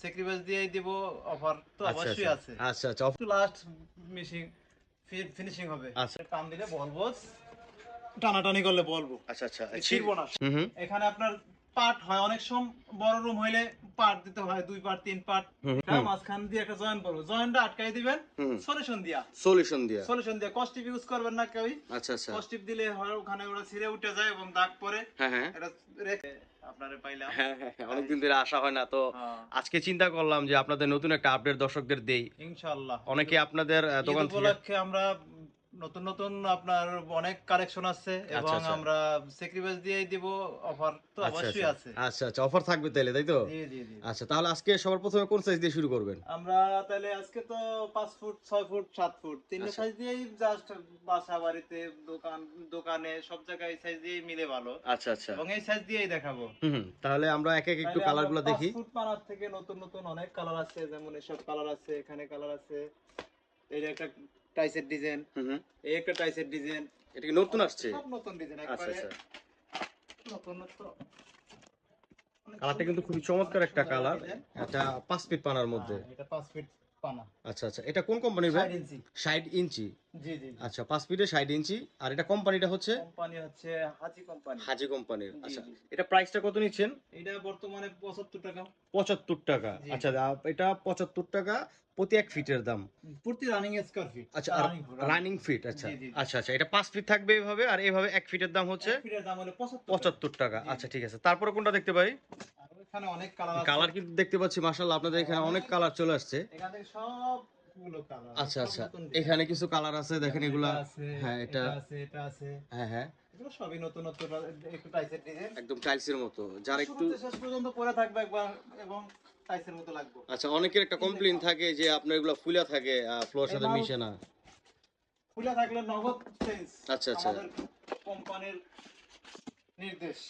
Sacrifice দিয়েই দিব offer তো আচ্ছা অবশ্যই আচ্ছা। আছে। আচ্ছা আচ্ছা। একটু লাস্ট মিশিং ফিনিশিং হবে। আচ্ছা। টান দিলে বলব টানাটানি করলে বলব। আচ্ছা আচ্ছা। ছিড়বো না। এখানে আপনার পার্ট হয়। অনেক সময় বড় রুম হইলে পার্ট দিতে হয় দুই পার্ট তিন পার্ট। মাঝখান দিয়ে একটা জয়েন করব জয়েনটা আটকাই দিবেন। সলিউশন দিয়া। সলিউশন দিয়া। সলিউশন দিয়া। কস্টিপ ইউজ করবেন না কেউই। আচ্ছা আচ্ছা। কস্টিপ দিলে হয় ওখানে ওরা ছিঁড়ে উঠে যায় এবং দাগ পরে হ্যাঁ হ্যাঁ। এটা রেখে আপনারে পাইলাম। অনেকদিন ধরে আসা হয় না তো। আজকে চিন্তা করলাম যে আপনাদের নতুন একটা আপডেট দর্শকদের দেই। ইনশাআল্লাহ। অনেকে আপনাদের দোকান ঈদ থেকে আমরা নতুন নতুন আপনার অনেক কালেকশন আছে এবং আচ্ছা। আমরা স্যাক্রিফাইস দিয়েই দিব অফার তো আচ্ছা অবশ্যই আচ্ছা। আছে। আচ্ছা আচ্ছা অফার থাকবে তাইলে তাই তো? জি জি জি। আচ্ছা তাহলে আজকে সবার প্রথমে কোন সাইজ দিয়ে শুরু করবেন? আমরা তাহলে আজকে তো পাঁচ ফুট ছয় ফুট সাত ফুট তিনটে আচ্ছা। সাইজ দিয়েই জাস্ট বাসা বাড়িতে দোকান দোকানে সব জায়গায় সাইজ দিয়েই মিলে ভালো। আচ্ছা আচ্ছা। এবং এই সাইজ দিয়েই দেখাবো। হুম তাহলে আমরা এক এক একটু তাহলে কালার আমরা গুলো দেখি। ফুট পানার থেকে নতুন নতুন অনেক কালার আছে যেমন এসব কালার আছে এখানে কালার আছে। এই যে একটা টাইসের ডিজাইন এই একটা টাইসের ডিজাইন এটা কি নতুন আসছে? সব নতুন ডিজাইন আচ্ছা একবারে আচ্ছা। নতুন নতুন। কালারটা কিন্তু খুবই চমৎকার একটা কালার। এটা পাঁচ ফিট পানার মধ্যে। হ্যাঁ, এটা পাঁচ ফিট পানা আচ্ছা আচ্ছা এটা কোন কোম্পানির ভাই? ষাট ইঞ্চি। ষাট ইঞ্চি। জি জি আচ্ছা পাঁচ ফিটে ষাট ইঞ্চি। আর এটা কোম্পানিটা হচ্ছে? কোম্পানি হচ্ছে হাজি কোম্পানি হাজি কোম্পানির আচ্ছা এটা প্রাইসটা কত নিচ্ছেন? এটা বর্তমানে পঁচাত্তর টাকা। পঁচাত্তর টাকা। আচ্ছা এটা পঁচাত্তর টাকা প্রতি এক ফিটের দাম। প্রতি রানিং স্কোয়ার ফিট আচ্ছা রানিং ফিট আচ্ছা। আচ্ছা আচ্ছা এটা পাঁচ ফিট থাকবে এইভাবে আর এইভাবে এক ফিটের দাম হচ্ছে ফিটের দাম হলো পঁচাত্তর পঁচাত্তর টাকা। আচ্ছা ঠিক আছে। তারপরে কোনটা দেখতে পাই? এখানে অনেক কালার কালার কিন্তু দেখতে পাচ্ছি মাশাআল্লাহ আপনাদের এখানে অনেক কালার চলে আসছে। এখানে কালার আচ্ছা আচ্ছা এখানে কিছু কালার আছে দেখেন এগুলা। হ্যাঁ এটা আছে এটা আছে। হ্যাঁ হ্যাঁ। এগুলো সবই নতুন নতুন একটু টাইসের ডিজাইন একদম টাইলসের মতো। যারা একটু শুরুতে শেষ পর্যন্ত পরে থাকবে একবার এবং টাইসের মতো লাগবে। আচ্ছা অনেকের একটা কমপ্লেইন থাকে যে আপনার এগুলো ফুলা থাকে ফ্লোর সাথে মিশে না। থাকলে নগদ চেঞ্জ আচ্ছা, আচ্ছা। কোম্পানির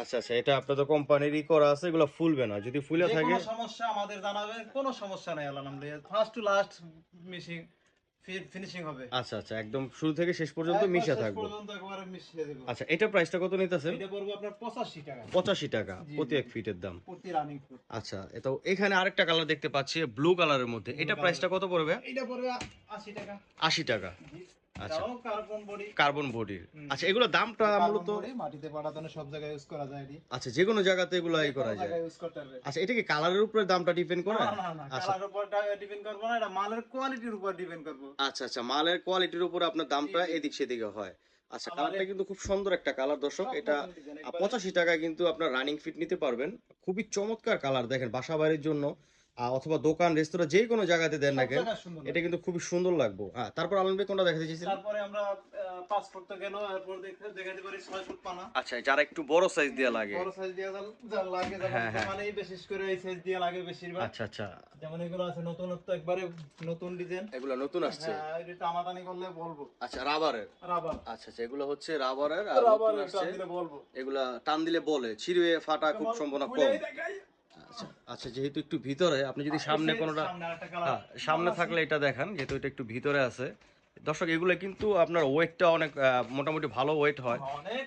আচ্ছা আচ্ছা এটা আপনাদের কোম্পানিরই করা আছে এগুলো ফুলবে না। যদি ফুলে থাকে কোনো সমস্যা আমাদের জানাবেন কোনো সমস্যা নাই first to last missing finishing হবে। আচ্ছা আচ্ছা একদম শুরু থেকে শেষ পর্যন্ত মিশে শেষ থাকবে। পর্যন্ত একবারে মিশিয়ে দেব। আচ্ছা এটা প্রাইসটা কত নিতেছেন? এটা পড়বে আপনার 85 টাকা। পঁচাশি টাকা প্রতি এক ফিটের দাম। প্রতি রানিং ফুট আচ্ছা এটা এখানে আরেকটা কালার দেখতে পাচ্ছি ব্লু কালারের মধ্যে। এটা প্রাইসটা কত পড়বে? এটা পড়বে 80 টাকা। আশি টাকা। জি। আচ্ছা। কার্বন বডি কার্বন বডির আচ্ছা এগুলো দামটা মূলত? মাটিতে পাঠাতে সব জায়গায় ইউজ করা যায় আচ্ছা যে কোনো জায়গাতে এগুলো ই করা যায়। ইউজ করতে পারবে। আচ্ছা এটা কি কালারের উপরে দামটা ডিপেন্ড করে? না না না আচ্ছা। কালার উপর ডিপেন্ড করব না এটা মালের কোয়ালিটির উপর ডিপেন্ড করব। আচ্ছা আচ্ছা মালের কোয়ালিটির উপর আপনার দামটা। এদিক সেদিকে হয়। আচ্ছা কালারটা কিন্তু খুব সুন্দর একটা কালার দর্শক। এটা। পঁচাশি টাকায় কিন্তু আপনার রানিং ফিট নিতে পারবেন। খুবই চমৎকার কালার দেখেন বাসা বাড়ির জন্য অথবা দোকান রেস্তোরাঁ যে কোনো জায়গাতে দেন না কেন এটা কিন্তু খুবই সুন্দর লাগবে। হ্যাঁ তারপর আলম ভাই কোনটা দেখাতে চাইছিলেন? তারপরে আমরা পাঁচ ফুট তো গেল এরপর দেখতে দেখাতে পারি ছয় ফুট পানা। আচ্ছা যারা একটু বড় সাইজ দেওয়া লাগে। বড় সাইজ দিয়ে যা- যা লাগে যেমন হ্যাঁ, হ্যাঁ। বিশেষ করে এই সাইজ দিয়ে লাগে বেশিরভাগ। আচ্ছা আচ্ছা। যেমন এগুলো আছে নতুনত্ব একবারে নতুন ডিজাইন এগুলো নতুন আসছে। হ্যাঁ এটা টানাটানি করলে বলব। আচ্ছা রাবারের? রাবার। আচ্ছা আচ্ছা এগুলো হচ্ছে রাবারের আর রাবার নতুন আসছে। দিলে বলব। এগুলা টান দিলে বলে ছিঁড়ে ফাটা খুব সম্ভাবনা কম। আচ্ছা। আচ্ছা যেহেতু একটু ভিতরে আপনি যদি সামনে কোনোটা সামনে হ্যাঁ, থাকলে এটা দেখান যেহেতু এটা একটু ভিতরে আছে। দর্শক এগুলো কিন্তু আপনার ওয়েটটা অনেক মোটামুটি ভালো ওয়েট হয়।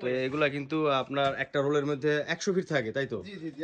তো এগুলা কিন্তু আপনার একটা রোলের মধ্যে একশো ফিট থাকে তাই তো?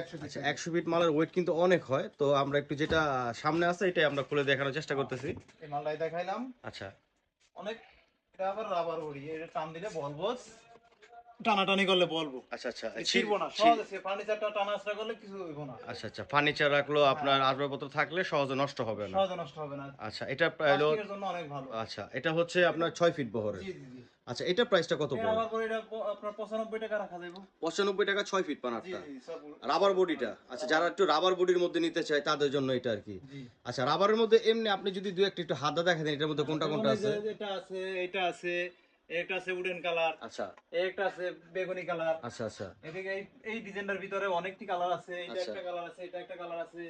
একশো আচ্ছা একশো ফিট মালের ওয়েট কিন্তু অনেক হয়। তো আমরা একটু যেটা সামনে আছে এটাই আমরা খুলে দেখানোর চেষ্টা করতেছি। মালটাই দেখাইলাম। আচ্ছা। অনেক এটা আবার রাবার এটা টান দিলে বলব টানাটানি করলে বলব। আচ্ছা আচ্ছা। ছিড়বো না সহজে ফার্নিচারটা টানা আসরা করলে কিছু হইব না। আচ্ছা আচ্ছা ফার্নিচার রাখল আপনার আসবাবপত্র থাকলে সহজে নষ্ট হবে না। সহজে নষ্ট হবে না। আচ্ছা এটা প্রায় হলো জন্য অনেক ভালো। আচ্ছা এটা হচ্ছে আপনার ছয় ফিট বহরের। জি জি আচ্ছা এটা প্রাইসটা কত এর পড়ে আবার পরে এটা আপনার পঁচানব্বই টাকা রাখা যাবে পঁচানব্বই টাকা ছয় ফিট পানারটা। রাবার বডিটা আচ্ছা যারা একটু রাবার বডির মধ্যে নিতে চায় তাদের জন্য এটা আর কি। আচ্ছা রাবারের মধ্যে এমনি আপনি যদি দু একটা একটু হাতটা দেখা দেন এটার মধ্যে কোনটা কোনটা আছে? এটা আছে এটা আছে একটা আছে উডেন কালার আচ্ছা। একটা আছে বেগুনি কালার আচ্ছা আচ্ছা। এদিকে এই এই ডিজাইনটার ভিতরে অনেকটি কালার আছে এটা আচ্ছা। একটা কালার আছে এটা একটা কালার আছে।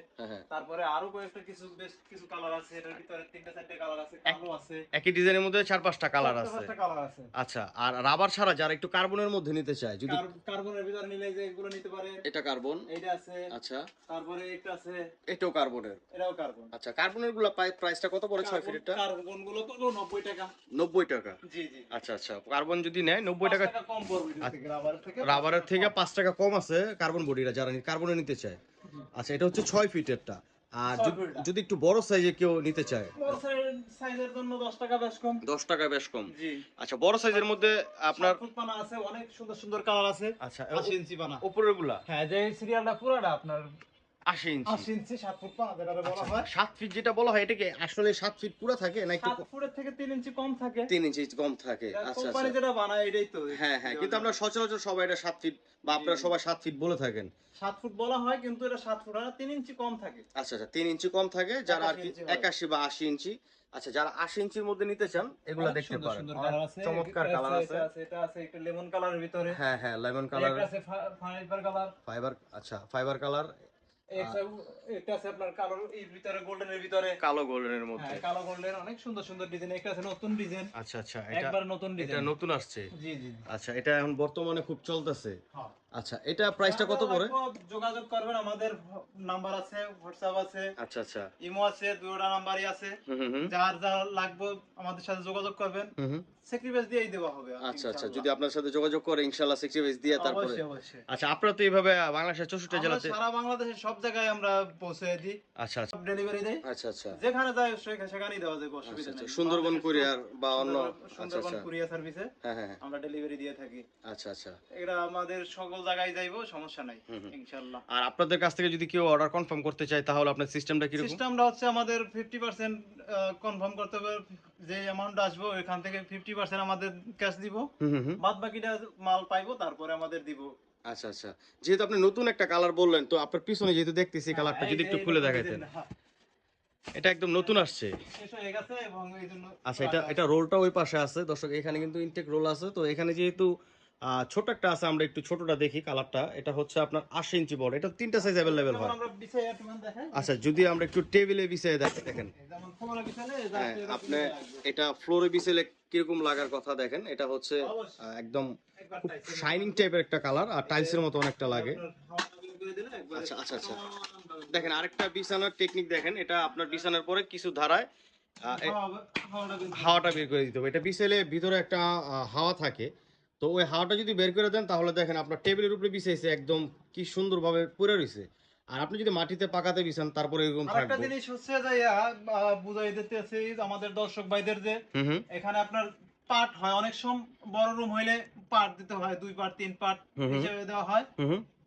তারপরে আরও কয়েকটা কিছু বেশ কিছু কালার আছে এটার ভিতরে তিনটা চারটে কালার আছে কালো আছে। একই ডিজাইনের মধ্যে চার পাঁচটা কালার আছে। চারটা কালার আছে। আচ্ছা আর রাবার ছাড়া যারা একটু কার্বনের মধ্যে নিতে চায় যদি কার্বনের ভিতরে নিলে যে এগুলো নিতে পারেন এটা কার্বন এইটা আছে। আচ্ছা। তারপরে একটা আছে। এটাও কার্বনের এটাও কার্বন আচ্ছা কার্বনেরগুলা প্রাইসটা কত পড়ে ছয় ফিটেরটা কার্বনগুলো পড়ল নব্বই টাকা। নব্বই টাকা। জি জি। আচ্ছা আচ্ছা। কার্বন যদি নেয় নব্বই টাকা কম পড়বে রাবারের থেকে পাঁচ টাকা কম আছে কার্বন বডিটা যারা কার্বনে নিতে চায়। আচ্ছা এটা হচ্ছে ছয় ফিটেরটা আর যদি- একটু বড় সাইজে কেউ নিতে চায়। সাইজের জন্য দশ টাকা বেশ কম। দশ টাকা বেশ কম। জি। আচ্ছা বড় সাইজের মধ্যে আপনার পানা আছে অনেক সুন্দর সুন্দর কালার আছে। আচ্ছা আশি ইঞ্চি পানা। উপরেরগুলা হ্যাঁ যে সিরিয়ালটা পুরোটা আপনার আশি ইঞ্চি। আশি ইঞ্চি সাত ফুট পানা যেটা বলা আচ্ছা, হয়। সাত ফিট যেটা বলা হয় এটা আসলে সাত ফিট পুরো থাকে না সাত ফুটের থেকে তিন ইঞ্চি কম থাকে। তিন ইঞ্চি কম থাকে। আচ্ছা কোম্পানি আচ্ছা। যেটা বানায় এটাই তো। হ্যাঁ হ্যাঁ কিন্তু আমরা সচরাচর সবাই এটা সাত ফিট বা আপনারা সবাই সাত ফিট বলে থাকেন। সাত ফুট বলা হয় কিন্তু এটা সাত ফুট আর তিন ইঞ্চি কম থাকে। আচ্ছা আচ্ছা তিন ইঞ্চি কম থাকে যারা আর কি 81 ইঞ্চি হয়। একাশি বা আশি ইঞ্চি। আচ্ছা যারা আশি ইঞ্চির মধ্যে নিতে চান এগুলা দেখতে পারেন। চমৎকার কালার আছে এটা আছে একটা লেমন কালারের ভিতরে। হ্যাঁ হ্যাঁ লেমন কালার। আছে ফাইবার কালার ফাইবার আচ্ছা ফাইবার কালার এটা আছে আপনার কালো এর ভিতরে গোল্ডেনের ভিতরে। কালো গোল্ডেনের মধ্যে। হ্যাঁ কালো গোল্ডেন অনেক সুন্দর সুন্দর ডিজাইন। একটা আছে নতুন ডিজাইন। আচ্ছা আচ্ছা এটা একবার নতুন এটা ডিজাইন। নতুন আসছে। জি জি জি। আচ্ছা এটা এখন বর্তমানে খুব চলতেছে। হ্যাঁ। আচ্ছা এটা প্রাইসটা কত পড়ে? যোগাযোগ করবেন আমাদের নাম্বার আছে হোয়াটসঅ্যাপ আছে আচ্ছা আচ্ছা। ইমো আছে দুটো নাম্বারই আছে। যার যা লাগবে আমাদের সাথে যোগাযোগ করবেন। হুম। দিয়েই দেওয়া হবে আচ্ছা আচ্ছা যদি আপনার সাথে যোগাযোগ করে ইনশাআল্লাহ সিক্সটি বেস দিয়ে তারপরে। আচ্ছা আপনারা তো এইভাবে বাংলাদেশের চৌষট্টি আমরা জেলাতে সারা বাংলাদেশের সব জায়গায় আমরা পৌঁছে দিই। আচ্ছা আচ্ছা। সব ডেলিভারি দেই। আচ্ছা আচ্ছা। যেখানে যায় সেখানে সেখানেই দেওয়া আচ্ছা অসুবিধা আচ্ছা নেই। সুন্দরবন কুরিয়ার বা অন্য সুন্দরবন- আচ্ছা সুন্দরবন আচ্ছা কুরিয়ার সার্ভিসে হ্যাঁ হ্যাঁ হ্যাঁ। আমরা ডেলিভারি দিয়ে থাকি। আচ্ছা আচ্ছা। এটা আমাদের সকল জায়গায় যাইবো সমস্যা নাই। ইনশাআল্লাহ। আর আপনাদের কাছ থেকে যদি কেউ অর্ডার কনফার্ম করতে চায় তাহলে আপনার সিস্টেমটা কীরকম? সিস্টেমটা হচ্ছে আমাদের ফিফটি পার্সেন্ট কনফার্ম করতে হবে যে অ্যামাউন্ট আসব থেকে ফিফটি পার্সেন্ট আমাদের ক্যাশ দিব। বাদ বাকিটা মাল পাইবো তারপরে আমাদের দিব। আচ্ছা আচ্ছা। যেহেতু আপনি নতুন একটা কালার বললেন তো আপনার পিছনে যেহেতু দেখতেছি কালারটা হ্যাঁ, যদি একটু খুলে দেখাইতেন। হ্যাঁ, এটা একদম নতুন আসছে। আচ্ছা এটা এটা রোলটা ওই পাশে আছে। দর্শক এখানে কিন্তু ইনটেক রোল আছে। তো এখানে যেহেতু ছোট একটা আছে আমরা একটু ছোটটা দেখি কালারটা। এটা হচ্ছে আপনার আশি ইঞ্চি বড় এটা তিনটা সাইজ অ্যাভেলেবেল হয়। আচ্ছা যদি আমরা একটু টেবিলে বিছিয়ে দেখি দেখেন। হ্যাঁ আপনি এটা ফ্লোরে বিছেলে কীরকম লাগার কথা দেখেন এটা হচ্ছে একদম শাইনিং টাইপের একটা কালার আর টাইলসের মতো অনেকটা লাগে। আচ্ছা, আচ্ছা, আচ্ছা। দেখেন আরেকটা বিছানার টেকনিক দেখেন এটা আপনার বিছানার পরে কিছু ধারায় হাওয়াটা বের করে হাওয়াটা বের করে দিতে হবে। এটা বিছেলে ভিতরে একটা হাওয়া থাকে তো ওই হাওয়াটা যদি বের করে দেন তাহলে দেখেন আপনার টেবিলের উপরে বিছাইছে একদম কি সুন্দরভাবে পড়ে রয়েছে আর আপনি যদি মাটিতে পাকাতে বিছান তারপরে এরকম থাকবে। জিনিস হচ্ছে যে বুঝাই দিতেছি আমাদের দর্শক ভাইদের যে এখানে আপনার পার্ট হয়। অনেক সময় বড় রুম হইলে পার্ট দিতে হয়। দুই পার্ট তিন পার্ট। হিসেবে দেওয়া হয়।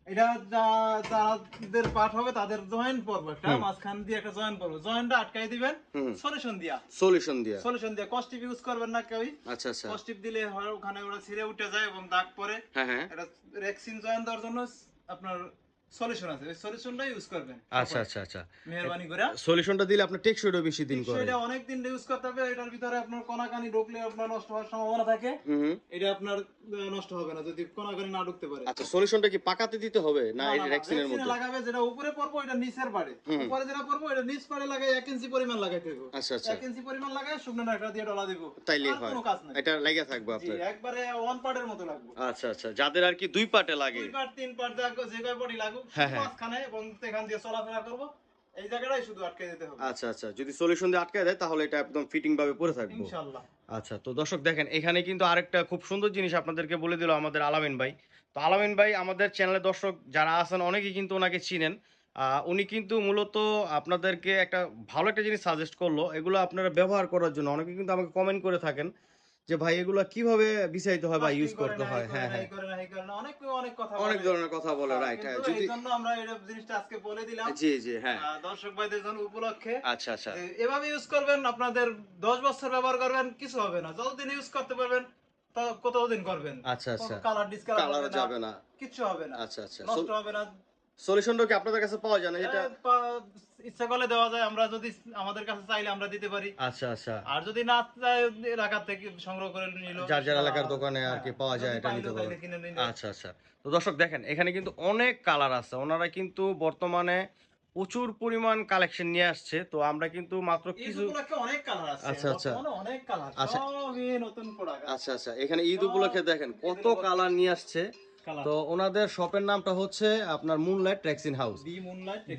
এটা যাদের পাঠ হবে তাদের জয়েন্ট পড়বে একটা মাঝখান দিয়ে একটা জয়েন্ট পড়বে জয়েন্টটা আটকাই দিবেন। সলিউশন দিয়া। সলিউশন দিয়া। সলিউশন দিয়া। কস্টিপ ইউজ করবেন না কেউই। আচ্ছা আচ্ছা। কস্টিপ দিলে ওখানে ওরা ছিঁড়ে উঠে যায় এবং দাগ পড়ে। হ্যাঁ হ্যাঁ। এটা রেক্সিন জয়েন্ট দেওয়ার জন্য আপনার সলিউশন আছে। ওই সলিউশনটা ইউজ করবেন। আচ্ছা আচ্ছা আচ্ছা। মেহরবানি করে। সলিউশনটা দিলে আপনার টেকসইও বেশি দিন করে। সেটা অনেক দিন ইউজ করতে হবে। এটার ভিতরে আপনার কণাকানি ঢুকলে আপনার নষ্ট হওয়ার সম্ভাবনা থাকে। হুম। হুম এটা আপনার নষ্ট হবে না যদি কণাকানি না ঢুকতে পারে। আচ্ছা সলিউশনটা কি পাকাতে দিতে হবে? না না, এই না, না, রেক্সিনের মধ্যে? লাগাবে যেটা উপরে পড়ব এটা নিচের পারে উপরে যেটা পড়ব এটা নিচ পারে লাগাই এক ইঞ্চি পরিমাণ লাগাইতে হবে আচ্ছা আচ্ছা। এক ইঞ্চি পরিমাণ লাগাই শুকনো নাকড়া দিয়ে ডলা দিব। তাইলেই হয় কোনো কাজ নাই। এটা লেগে থাকবে আপনার। একবারে ওয়ান পার্টের মতো লাগবে। আচ্ছা আচ্ছা। যাদের আর কি দুই পাটে লাগে। দুই পার্ট তিন পার্ট যা যে কয় পড়ি লাগুক হ্যাঁ, হ্যাঁ। মাঝখানে এবং এখান দিয়ে চলাফেরা করব। এই জায়গাটাই শুধু আটকে দিতে হবে। আচ্ছা আচ্ছা। যদি সলিউশন দিয়ে আটকে দেয় তাহলে এটা একদম ফিটিং ভাবে পরে থাকব। ইনশাআল্লাহ। আচ্ছা তো দর্শক দেখেন এখানে কিন্তু আরেকটা খুব সুন্দর জিনিস আপনাদেরকে বলে দিল আমাদের আলামিন ভাই। তো আলামিন ভাই আমাদের চ্যানেলের দর্শক যারা আছেন অনেকেই কিন্তু ওনাকে চিনেন। আহ, উনি কিন্তু মূলত আপনাদেরকে একটা ভালো একটা জিনিস সাজেস্ট করল। এগুলো আপনারা ব্যবহার করার জন্য। অনেকে কিন্তু আমাকে কমেন্ট করে থাকেন। যে ভাই এগুলো কীভাবে বিছাইতে হয় বা ইউজ করতে হয়? হ্যাঁ হ্যাঁ। অনেক অনেক কথা অনেক ধরনের কথা বলে হ্যাঁ, রাইট হ্যাঁ যদি জন্য আমরা এই জিনিসটা আজকে বলে দিলাম। জি জি হ্যাঁ। দর্শক ভাইদের জন্য উপলক্ষে। আচ্ছা আচ্ছা। এভাবে ইউজ করবেন আপনাদের দশ বছর ব্যবহার করবেন কিছু হবে না। যতদিন ইউজ করতে পারবেন তত কতদিন করবেন? আচ্ছা আচ্ছা। কালার ডিসকালার যাবে না। কিছু হবে না। আচ্ছা আচ্ছা। নষ্ট হবে না। সলিউশনটা কি আপনাদের কাছে পাওয়া যায় না? যেটা ইচ্ছা করলে দেওয়া যায় আমরা যদি আমাদের কাছে চাইলে আমরা দিতে পারি। আচ্ছা আচ্ছা। আর যদি না এলাকা থেকে সংগ্রহ করে নিল। যার যার এলাকার দোকানে আর কি হ্যাঁ, পাওয়া যায় এটা নিতে নিলে। আচ্ছা আচ্ছা। তো দর্শক দেখেন এখানে কিন্তু অনেক কালার আছে। ওনারা কিন্তু বর্তমানে প্রচুর পরিমাণ কালেকশন নিয়ে আসছে। তো আমরা কিন্তু মাত্র কিছু অনেক কালার আছে। আচ্ছা, আচ্ছা। অনেক কালার। আচ্ছা। নতুন প্রোডাক্ট আচ্ছা আচ্ছা। এখানে ঈদ উপলক্ষে দেখেন কত কালার নিয়ে আসছে। তো ওনাদের শপের নামটা হচ্ছে আপনার মুনলাইট ট্যাক্সিন হাউস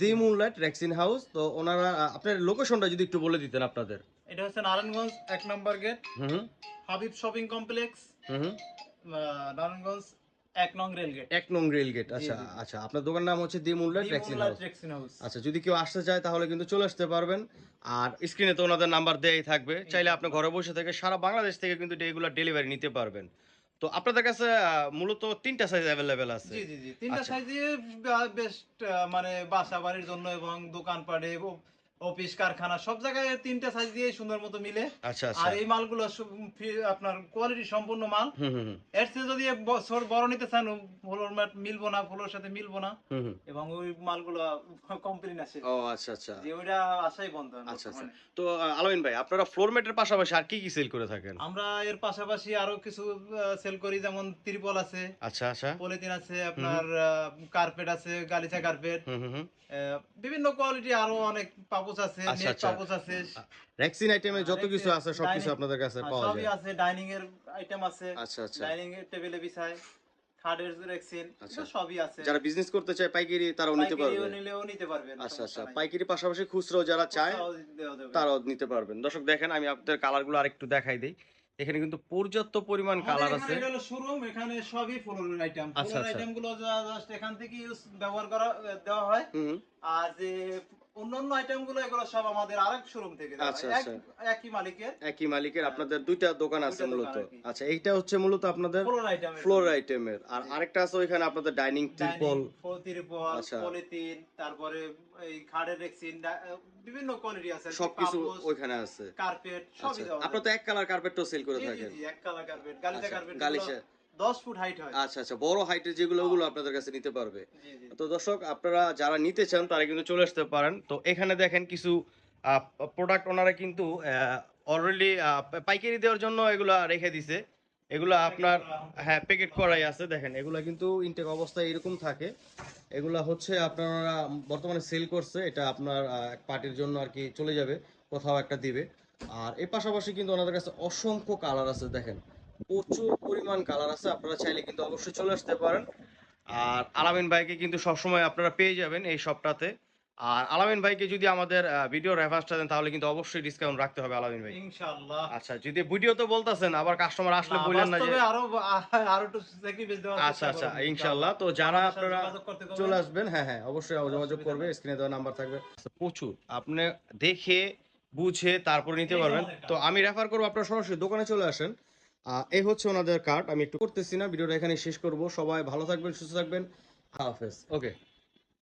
দি মুনলাইট ট্যাক্সিন হাউস তো ওনারা আপনার লোকেশনটা যদি একটু বলে দিতেন আপনাদের। এটা হচ্ছে নারায়ণগঞ্জ এক নম্বর gate. Habib shopping complex. Narayanganj এক নং রেলগেট এক নং রেল গেট আচ্ছা আচ্ছা আপনার দোকান নাম হচ্ছে the Moonlight Taxi House House আচ্ছা যদি কেউ আসতে চায় তাহলে কিন্তু চলে আসতে পারবেন। আর স্ক্রিনে তো ওনাদের নাম্বার দেয়াই থাকবে। চাইলে আপনি ঘরে বসে থেকে সারা বাংলাদেশ থেকে কিন্তু এগুলো ডেলিভারি নিতে পারবেন। তো আপনাদের কাছে মূলত তিনটা সাইজ অ্যাভেলেবেল আছে জি জি জি তিনটা আচ্ছা। সাইজে বেস্ট মানে বাসা বাড়ির জন্য এবং দোকানপাটে অফিস কারখানা সব জায়গায় তিনটা সাইজ দিয়ে সুন্দর মতো মিলে। আচ্ছা আচ্ছা। আর এই মালগুলো আপনার কোয়ালিটি সম্পূর্ণ মাল। এর চেয়ে যদি বছর বড় নিতে চান ফ্লোর ম্যাট মিলবো না ফ্লোর সাথে মিলবো না। এবং ওই মালগুলো কমপ্লেন আসে ও আচ্ছা আচ্ছা। যে ওইটা আসাই বন্ধ আচ্ছা, আচ্ছা। তো ভাই আপনারা ফ্লোর ম্যাটের পাশাপাশি আর কি কি সেল করে থাকেন? আমরা এর পাশাপাশি আরও কিছু সেল করি যেমন ত্রিপল আছে। আচ্ছা আচ্ছা। পলিথিন আছে আপনার কার্পেট আছে গালিচা কার্পেট বিভিন্ন কোয়ালিটি আরও অনেক পাপোশ আছে আচ্ছা, নেট আচ্ছা। পাপোশ আছে। ভ্যাকসিন আইটেমে যত কিছু আছে সবকিছু আপনাদের কাছে পাওয়া সবই আছে ডাইনিং এর আইটেম আছে আচ্ছা আচ্ছা। ডাইনিং এর টেবিলে বিছায় খাটের রেক্সিন আচ্ছা। সবই আছে। যারা বিজনেস করতে চায় পাইকারি তারাও নিতে পারবে। নিলেও নিতে পারবেন আচ্ছা আচ্ছা। পাইকারি পাশাপাশি খুচরো যারা চায়। তারাও নিতে পারবেন। দর্শক দেখেন আমি আপনাদের কালারগুলো আরেকটু দেখাই দিই। এখানে কিন্তু পর্যাপ্ত পরিমাণ কালার আছে। এটা হলো শোরুম এখানে সবই ফ্লোরের আইটেম আচ্ছা, আচ্ছা। আইটেমগুলো জাস্ট এখান থেকে ইউজ ব্যবহার করা দেওয়া হয়। আর যে অন্যান্য আইটেমগুলো এগুলো সব আমাদের আরেক শোরুম থেকে আচ্ছা, আচ্ছা। একই মালিকের। একই মালিকের আপনাদের দুইটা দোকান আছে মূলত। আচ্ছা এইটা হচ্ছে মূলত আপনাদের ফ্লোর আইটেম ফ্লোর আইটেমের আর আরেকটা আছে ওইখানে আপনাদের ডাইনিং ত্রিপল ত্রিপল আচ্ছা। পলিথিন তারপরে এই খাড়ের রেক্সিন বিভিন্ন কোয়ালিটি আছে। সবকিছু ওইখানে আছে। কার্পেট সবই আচ্ছা। আপনারা তো এক কালার কার্পেটও সেল করে থাকেন। জি, এক কালার কার্পেট গালিচা আচ্ছা, কার্পেট গালিচা। 10 ফুট হাইট হয়। আচ্ছা আচ্ছা বড় হাইটের যেগুলো ওগুলো আপনাদের কাছে নিতে পারবে। তো দর্শক আপনারা যারা নিতে চান তারা কিন্তু চলে আসতে পারেন। তো এখানে দেখেন কিছু প্রোডাক্ট ওনারা কিন্তু অলরেডি পাইকারি দেওয়ার জন্য এগুলা রেখে দিছে। এগুলো আপনার হ্যাঁ। প্যাকেট করাই আছে। দেখেন এগুলা কিন্তু ইনটেক অবস্থায় এরকম থাকে। এগুলা হচ্ছে আপনারা বর্তমানে সেল করছে। এটা আপনার পার্টির জন্য আর কি চলে যাবে কোথাও একটা দিবে। আর এর পাশাপাশি কিন্তু ওনাদের কাছে অসংখ্য কালার আছে দেখেন। প্রচুর পরিমাণ কালার আছে আপনারা চাইলে কিন্তু অবশ্যই চলে আসতে পারেন। আর আলামিন ভাইকে কিন্তু সবসময় আপনারা পেয়ে যাবেন এই শপটাতে আর আলামিন ভাইকে যদি আমাদের ভিডিও রেফারেন্সটা দেন তাহলে কিন্তু অবশ্যই ডিসকাউন্ট রাখতে হবে আলামিন ভাই। ইনশাআল্লাহ। আচ্ছা যদি ভিডিও তো বলতেছেন আবার কাস্টমার আসলে না, বললেন না যে আরও আরও একটু স্যাক্রিফাইস দেওয়ার আচ্ছা আচ্ছা করব, ইনশাল্লাহ তো যারা আপনারা। চলে আসবেন হ্যাঁ হ্যাঁ অবশ্যই যোগাযোগ করবে স্ক্রিনে দেওয়া নাম্বার থাকবে। আচ্ছা, প্রচুর। আপনি দেখে বুঝে তারপরে নিতে পারবেন। তো আমি রেফার করব আপনারা সরাসরি দোকানে চলে আসেন। এই হচ্ছে ওনাদের কার্ড আমি একটু করতেছি না, ভিডিওটা এখানে শেষ করব। সবাই ভালো থাকবেন, সুস্থ থাকবেন। হাফেজ। ওকে